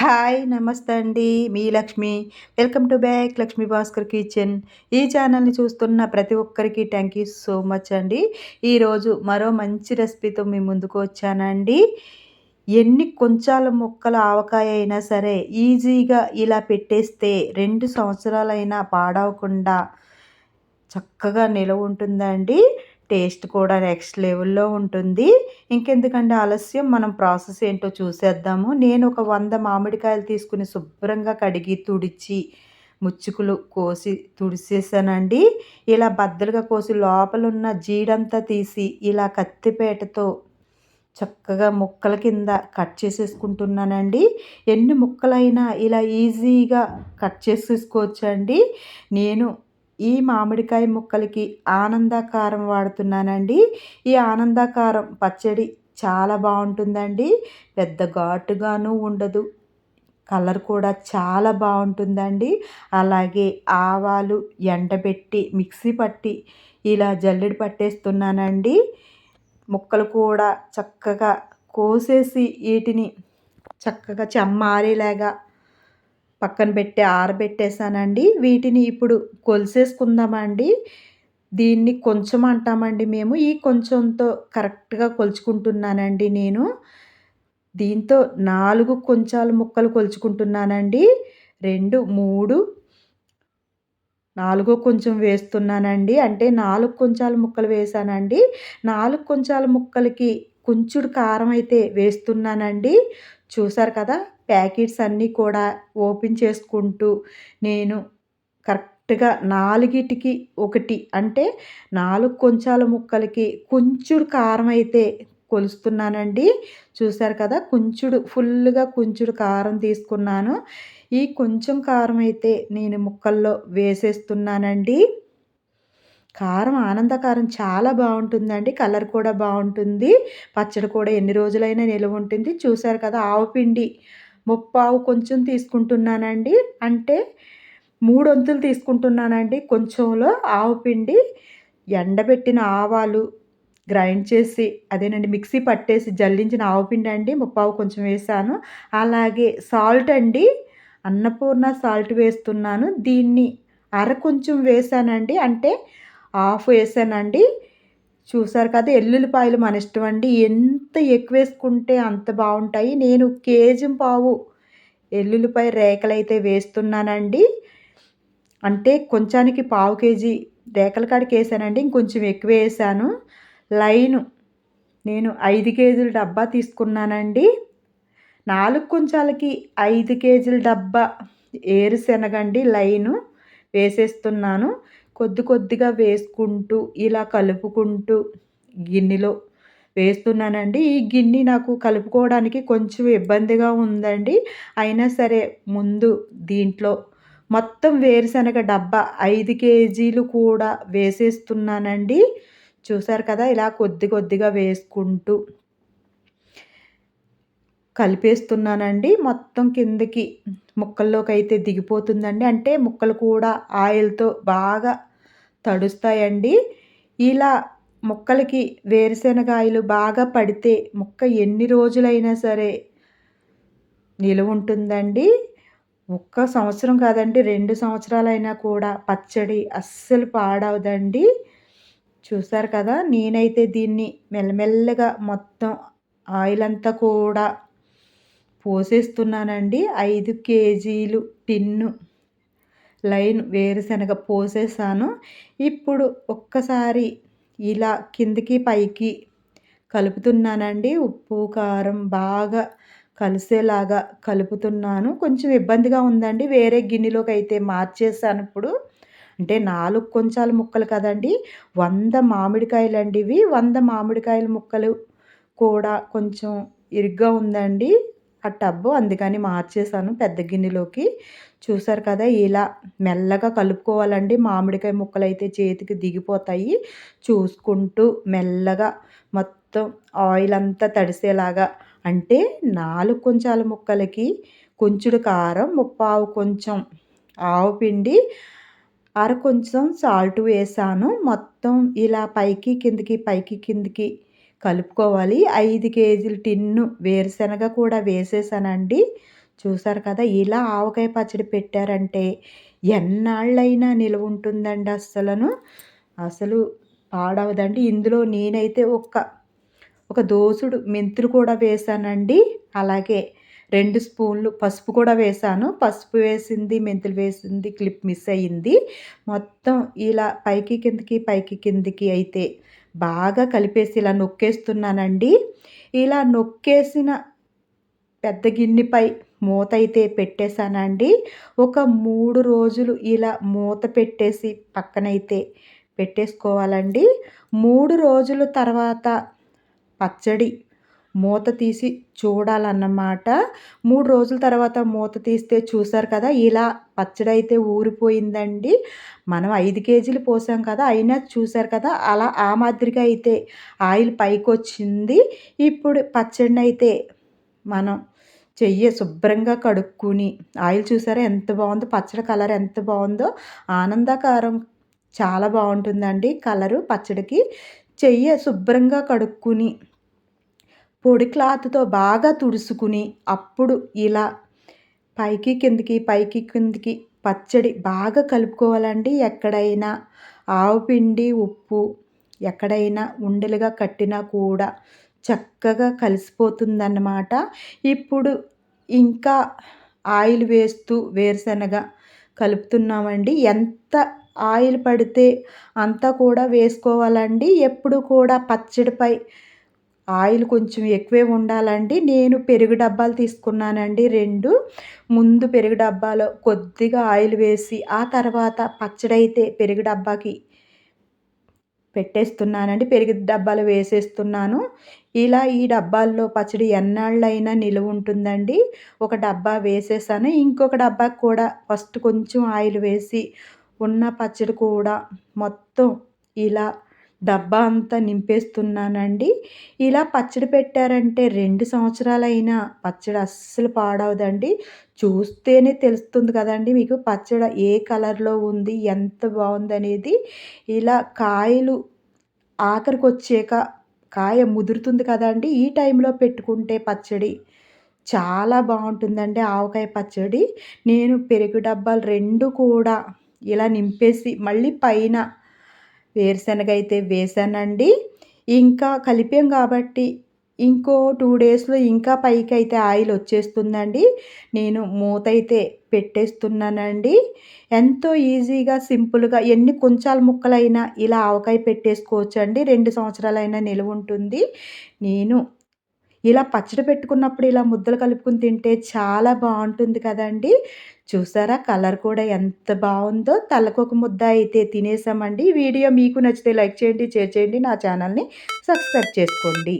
Hi నమస్తే అండి. మీ Lakshmi. Welcome to back Lakshmi Bhaskar kitchen. ఈ ఛానల్ని చూస్తున్న ప్రతి ఒక్కరికి థ్యాంక్ యూ సో మచ్ అండి. ఈరోజు మరో మంచి రెసిపీతో మీ ముందుకు వచ్చానండి. ఎన్ని కొంచాల మొక్కల ఆవకాయ అయినా సరే ఈజీగా ఇలా పెట్టేస్తే రెండు సంవత్సరాలైనా పాడవకుండా చక్కగా నిలవ ఉంటుందండి. టేస్ట్ కూడా నెక్స్ట్ లెవెల్లో ఉంటుంది. ఇంకెందుకండి ఆలస్యం? మనం ప్రాసెస్ ఏంటో చూసేద్దాము. నేను ఒక వంద మామిడికాయలు తీసుకుని శుభ్రంగా కడిగి తుడిచి ముచ్చుకులు కోసి తుడిసేసానండి. ఇలా బద్దలుగా కోసి లోపల ఉన్న జీడంతా తీసి ఇలా కత్తిపేటతో చక్కగా ముక్కల కింద కట్ చేసేసుకుంటున్నానండి. ఎన్ని ముక్కలైనా ఇలా ఈజీగా కట్ చేసేసుకోవచ్చండి. నేను ఈ మామిడికాయ ముక్కలకి ఆనందకారం వాడుతున్నానండి. ఈ ఆనందకారం పచ్చడి చాలా బాగుంటుందండి. పెద్ద ఘాటుగాను ఉండదు. కలర్ కూడా చాలా బాగుంటుందండి. అలాగే ఆవాలు ఎండబెట్టి మిక్సీ పట్టి ఇలా జల్లెడి పట్టేస్తున్నానండి. ముక్కలు కూడా చక్కగా కోసేసి వీటిని చక్కగా చెమ్మారేలాగా పక్కన పెట్టి ఆరబెట్టేసానండి వీటిని ఇప్పుడు కొలిసేసుకుందామండి. దీన్ని కొంచెం అంటామండి మేము. ఈ కొంచెంతో కరెక్ట్గా కొలుచుకుంటున్నానండి నేను. దీంతో నాలుగు కొంచాలు ముక్కలు కొలుచుకుంటున్నానండి. రెండు మూడు నాలుగో కొంచెం వేస్తున్నానండి. అంటే నాలుగు కొంచాల ముక్కలు వేసానండి నాలుగు కొంచాల ముక్కలకి కొంచుడు కారం అయితే వేస్తున్నానండి. చూసారు కదా? ప్యాకెట్స్ అన్నీ కూడా ఓపెన్ చేసుకుంటూ నేను కరెక్ట్గా నాలుగిటికి ఒకటి అంటే నాలుగు కొంచాల ముక్కలకి కొంచెం కారం అయితే కొలుస్తున్నానండి. చూసారు కదా? కొంచెడు ఫుల్గా కొంచెడు కారం తీసుకున్నాను. ఈ కొంచెం కారం అయితే నేను ముక్కల్లో వేసేస్తున్నానండి. కారం ఆనందకారం చాలా బాగుంటుందండి. కలర్ కూడా బాగుంటుంది. పచ్చడి కూడా ఎన్ని రోజులైనా నిలువ ఉంటుంది. చూసారు కదా? ఆవు పిండి ముప్పావు కొంచెం తీసుకుంటున్నానండి. అంటే మూడు వంతులు తీసుకుంటున్నానండి. కొంచెంలో ఆవు పిండి ఎండబెట్టిన ఆవాలు గ్రైండ్ చేసి అదేనండి మిక్సీ పట్టేసి జల్లించిన ఆవు పిండి అండి. ముప్పావు కొంచెం వేసాను. అలాగే సాల్ట్ అండి. అన్నపూర్ణ సాల్ట్ వేస్తున్నాను. దీన్ని అర కొంచెం వేసానండి. అంటే హాఫ్ వేసానండి. చూసారు కదా ఎల్లుల్లిపాయలు మన ఇష్టం అండి. ఎంత ఎక్కువ వేసుకుంటే అంత బాగుంటాయి. నేను కేజీ పావు ఎల్లుల్లిపాయ రేకలు అయితే వేస్తున్నానండి. అంటే కొంచానికి పావు కేజీ రేకల కాడికి వేసానండి. ఇంకొంచెం ఎక్కువ వేసాను. లైను నేను ఐదు కేజీల డబ్బా తీసుకున్నానండి. నాలుగు కొంచాలకి ఐదు కేజీల డబ్బా ఏరుశనగండి లైను వేసేస్తున్నాను. కొద్ది కొద్దిగా వేసుకుంటూ ఇలా కలుపుకుంటూ గిన్నెలో వేస్తున్నానండి. ఈ గిన్నె నాకు కలుపుకోవడానికి కొంచెం ఇబ్బందిగా ఉందండి. అయినా సరే ముందు దీంట్లో మొత్తం వేరుశనగ డబ్బా ఐదు కేజీలు కూడా వేసేస్తున్నానండి. చూసారు కదా ఇలా కొద్ది కొద్దిగా వేసుకుంటూ కలిపేస్తున్నానండి. మొత్తం కిందకి ముక్కల్లోకి అయితే దిగిపోతుందండి. అంటే ముక్కలు కూడా ఆయిల్తో బాగా తడుస్తాయండి. ఇలా మొక్కలకి వేరుశనగాయలు బాగా పడితే మొక్క ఎన్ని రోజులైనా సరే నిలువ ఉంటుందండి. ఒక్క సంవత్సరం కాదండి రెండు సంవత్సరాలైనా కూడా పచ్చడి అస్సలు పాడవదండి. చూసారు కదా నేనైతే దీన్ని మెల్లమెల్లగా మొత్తం ఆయిల్ అంతా కూడా పోసేస్తున్నానండి. ఐదు కేజీలు టిన్ను లైన్ వేరుశనగ పోసేసాను. ఇప్పుడు ఒక్కసారి ఇలా కిందికి పైకి కలుపుతున్నానండి. ఉప్పు కారం బాగా కలిసేలాగా కలుపుతున్నాను. కొంచెం ఇబ్బందిగా ఉందండి. వేరే గిన్నెలోకి అయితే మార్చేసాను ఇప్పుడు. అంటే నాలుగు కొంచాల ముక్కలు కదండి. వంద మామిడికాయలు అండి ఇవి. వంద మామిడికాయల ముక్కలు కూడా కొంచెం ఇరుగ్గా ఉందండి. ఆ టబ్బు అందుకని మార్చేసాను పెద్ద గిన్నెలోకి. చూసారు కదా ఇలా మెల్లగా కలుపుకోవాలండి. మామిడికాయ ముక్కలు అయితే చేతికి దిగిపోతాయి. చూసుకుంటూ మెల్లగా మొత్తం ఆయిల్ అంతా తడిసేలాగా అంటే నాలుగు కొంచాల ముక్కలకి కొంచెడు కారం ముప్పావు కొంచెం ఆవు పిండి అర కొంచెం సాల్ట్ వేసాను. మొత్తం ఇలా పైకి కిందికి పైకి కిందికి కలుపుకోవాలి. ఐదు కేజీల టిన్ను వేరుశనగ కూడా వేసేసానండి. చూసారు కదా ఇలా ఆవకాయ పచ్చడి పెట్టారంటే ఎన్నాళ్ళైనా నిలువ ఉంటుందండి అస్సలను. అసలు పాడవదండి. ఇందులో నేనైతే ఒక ఒక దోసుడు మెంతులు కూడా వేసానండి. అలాగే రెండు స్పూన్లు పసుపు కూడా వేసాను. పసుపు వేసింది మెంతులు వేసింది క్లిప్ మిస్ అయ్యింది. మొత్తం ఇలా పైకి కిందకి పైకి కిందకి అయితే బాగా కలిపేసి ఇలా నొక్కేస్తున్నానండి. ఇలా నొక్కేసిన పెద్ద గిన్నెపై మూత అయితే పెట్టేశానండి. ఒక మూడు రోజులు ఇలా మూత పెట్టేసి పక్కనైతే పెట్టేసుకోవాలండి. మూడు రోజుల తర్వాత పచ్చడి మూత తీసి చూడాలన్నమాట. మూడు రోజుల తర్వాత మూత తీస్తే చూసారు కదా ఇలా పచ్చడి అయితే ఊరిపోయిందండి. మనం ఐదు కేజీలు పోసాం కదా అయినా చూసారు కదా అలా ఆ మాదిరిగా అయితే ఆయిల్ పైకి వచ్చింది ఇప్పుడు పచ్చడిని అయితే మనం చెయ్యి శుభ్రంగా కడుక్కుని ఆయిల్ చూసారా ఎంత బాగుందో పచ్చడి కలర్ ఎంత బాగుందో ఆనందకారం చాలా బాగుంటుందండి కలరు పచ్చడికి. చెయ్యి శుభ్రంగా కడుక్కుని పొడి క్లాత్తో బాగా తుడుచుకుని అప్పుడు ఇలా పైకి కిందికి పైకి కిందికి పచ్చడి బాగా కలుపుకోవాలండి. ఎక్కడైనా ఆవు పిండి ఉప్పు ఎక్కడైనా ఉండలుగా కట్టినా కూడా చక్కగా కలిసిపోతుందన్నమాట. ఇప్పుడు ఇంకా ఆయిల్ వేస్తూ వేరుశనగ కలుపుతున్నామండి. ఎంత ఆయిల్ పడితే అంతా కూడా వేసుకోవాలండి. ఎప్పుడు కూడా పచ్చడిపై ఆయిల్ కొంచెం ఎక్కువే ఉండాలండి. నేను పెరుగు డబ్బాలు తీసుకున్నానండి రెండు. ముందు పెరుగు డబ్బాలో కొద్దిగా ఆయిల్ వేసి ఆ తర్వాత పచ్చడి అయితే పెరుగు డబ్బాకి పెట్టేస్తున్నానండి. పెరుగు డబ్బాలు వేసేస్తున్నాను. ఇలా ఈ డబ్బాల్లో పచ్చడి ఎన్నాళ్ళైనా నిలువ ఉంటుందండి. ఒక డబ్బా వేసేసాను. ఇంకొక డబ్బాకి కూడా ఫస్ట్ కొంచెం ఆయిల్ వేసి ఉన్న పచ్చడి కూడా మొత్తం ఇలా డబ్బా అంతా నింపేస్తున్నానండి. ఇలా పచ్చడి పెట్టారంటే రెండు సంవత్సరాలైనా పచ్చడి అస్సలు పాడవదండి. చూస్తేనే తెలుస్తుంది కదండి మీకు పచ్చడి ఏ కలర్లో ఉంది ఎంత బాగుందనేది. ఇలా కాయలు ఆఖరికి వచ్చాక కాయ ముదురుతుంది కదండి. ఈ టైంలో పెట్టుకుంటే పచ్చడి చాలా బాగుంటుందండి ఆవకాయ పచ్చడి. నేను పెరుగు డబ్బాలు రెండు కూడా ఇలా నింపేసి మళ్ళీ పైన వేరుశనగ అయితే వేసానండి. ఇంకా కలిపాం కాబట్టి ఇంకో టూ డేస్లో ఇంకా పైకి అయితే ఆయిల్ వచ్చేస్తుందండి. నేను మూత అయితే పెట్టేస్తున్నానండి. ఎంతో ఈజీగా సింపుల్గా ఎన్ని కొంచాల ముక్కలైనా ఇలా ఆవకాయ పెట్టేసుకోవచ్చండి. రెండు సంవత్సరాలైనా నిలువ ఉంటుంది నేను ఇలా పచ్చడి పెట్టుకున్నప్పుడు ఇలా ముద్దలు కలుపుకుని తింటే చాలా బాగుంటుంది కదండి. చూసారా? కలర్ కూడా ఎంత బాగుందో. తలకొక ముద్ద అయితే తినేసామండి. వీడియో మీకు నచ్చితే లైక్ చేయండి షేర్ చేయండి. నా ఛానల్ని సబ్స్క్రైబ్ చేసుకోండి.